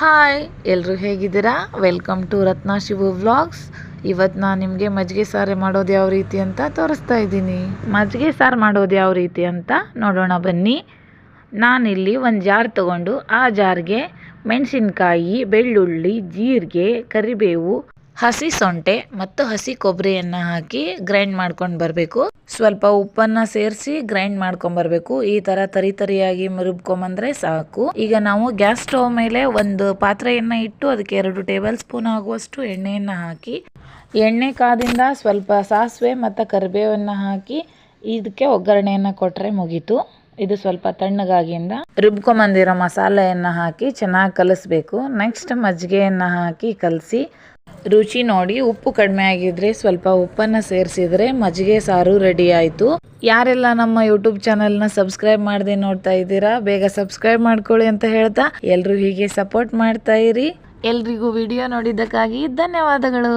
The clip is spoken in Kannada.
ಹಾಯ್ ಎಲ್ಲರೂ ಹೇಗಿದ್ದೀರಾ? Welcome to Ratna Shivu vlogs ಇವತ್ತು ನಾನು ನಿಮಗೆ ಮಜ್ಜಿಗೆ ಸಾರು ಮಾಡೋದು ಯಾವ ರೀತಿ ಅಂತ ತೋರಿಸ್ತಾ ಇದ್ದೀನಿ. ಮಜ್ಜಿಗೆ ಸಾರು ಮಾಡೋದು ಯಾವ ರೀತಿ ಅಂತ ನೋಡೋಣ ಬನ್ನಿ. ನಾನಿಲ್ಲಿ ಒಂದು ಜಾರ್ ತಗೊಂಡು ಆ ಜಾರ್ಗೆ ಮೆಣಸಿನ್ಕಾಯಿ, ಬೆಳ್ಳುಳ್ಳಿ, ಜೀರಿಗೆ, ಕರಿಬೇವು ಹಸಿ ಸೊಂಟೆ ಮತ್ತು ಹಸಿ ಕೊಬ್ಬರಿಯನ್ನು ಹಾಕಿ ಗ್ರೈಂಡ್ ಮಾಡ್ಕೊಂಡು ಬರಬೇಕು. ಸ್ವಲ್ಪ ಉಪ್ಪನ್ನ ಸೇರಿಸಿ ಗ್ರೈಂಡ್ ಮಾಡ್ಕೊಂಡ್ ಬರಬೇಕು. ಈ ತರ ತರಿ ತರಿಯಾಗಿ ರುಬ್ಕೊಂಬಂದ್ರೆ ಸಾಕು. ಈಗ ನಾವು ಗ್ಯಾಸ್ ಸ್ಟವ್ ಮೇಲೆ ಒಂದು ಪಾತ್ರೆಯನ್ನ ಇಟ್ಟು ಅದಕ್ಕೆ ಎರಡು ಟೇಬಲ್ ಸ್ಪೂನ್ ಆಗುವಷ್ಟು ಎಣ್ಣೆಯನ್ನ ಹಾಕಿ, ಎಣ್ಣೆ ಕಾದಿಂದ ಸ್ವಲ್ಪ ಸಾಸಿವೆ ಮತ್ತು ಕರಿಬೇವನ್ನ ಹಾಕಿ ಇದಕ್ಕೆ ಒಗ್ಗರಣೆಯನ್ನ ಕೊಟ್ಟರೆ ಮುಗೀತು. ಇದು ಸ್ವಲ್ಪ ತಣ್ಣಗಾಗಿಂದ ರುಬ್ಕೊಂಬಂದಿರೋ ಮಸಾಲೆಯನ್ನು ಹಾಕಿ ಚೆನ್ನಾಗಿ ಕಲಿಸ್ಬೇಕು. ನೆಕ್ಸ್ಟ್ ಮಜ್ಜಿಗೆಯನ್ನು ಹಾಕಿ ಕಲಸಿ ರುಚಿ ನೋಡಿ. ಉಪ್ಪು ಕಡಿಮೆ ಆಗಿದ್ರೆ ಸ್ವಲ್ಪ ಉಪ್ಪನ್ನು ಸೇರಿಸಿದ್ರೆ ಮಜ್ಜಿಗೆ ಸಾರು ರೆಡಿ ಆಯಿತು. ಯಾರೆಲ್ಲ ನಮ್ಮ ಯೂಟ್ಯೂಬ್ ಚಾನಲ್ನ ಸಬ್ಸ್ಕ್ರೈಬ್ ಮಾಡದೆ ನೋಡ್ತಾ ಇದ್ದೀರಾ, ಬೇಗ ಸಬ್ಸ್ಕ್ರೈಬ್ ಮಾಡ್ಕೊಳ್ಳಿ ಅಂತ ಹೇಳ್ತಾ ಎಲ್ಲರೂ ಹೀಗೆ ಸಪೋರ್ಟ್ ಮಾಡ್ತಾ ಇರಿ. ಎಲ್ರಿಗೂ ವಿಡಿಯೋ ನೋಡಿದ್ದಕ್ಕಾಗಿ ಧನ್ಯವಾದಗಳು.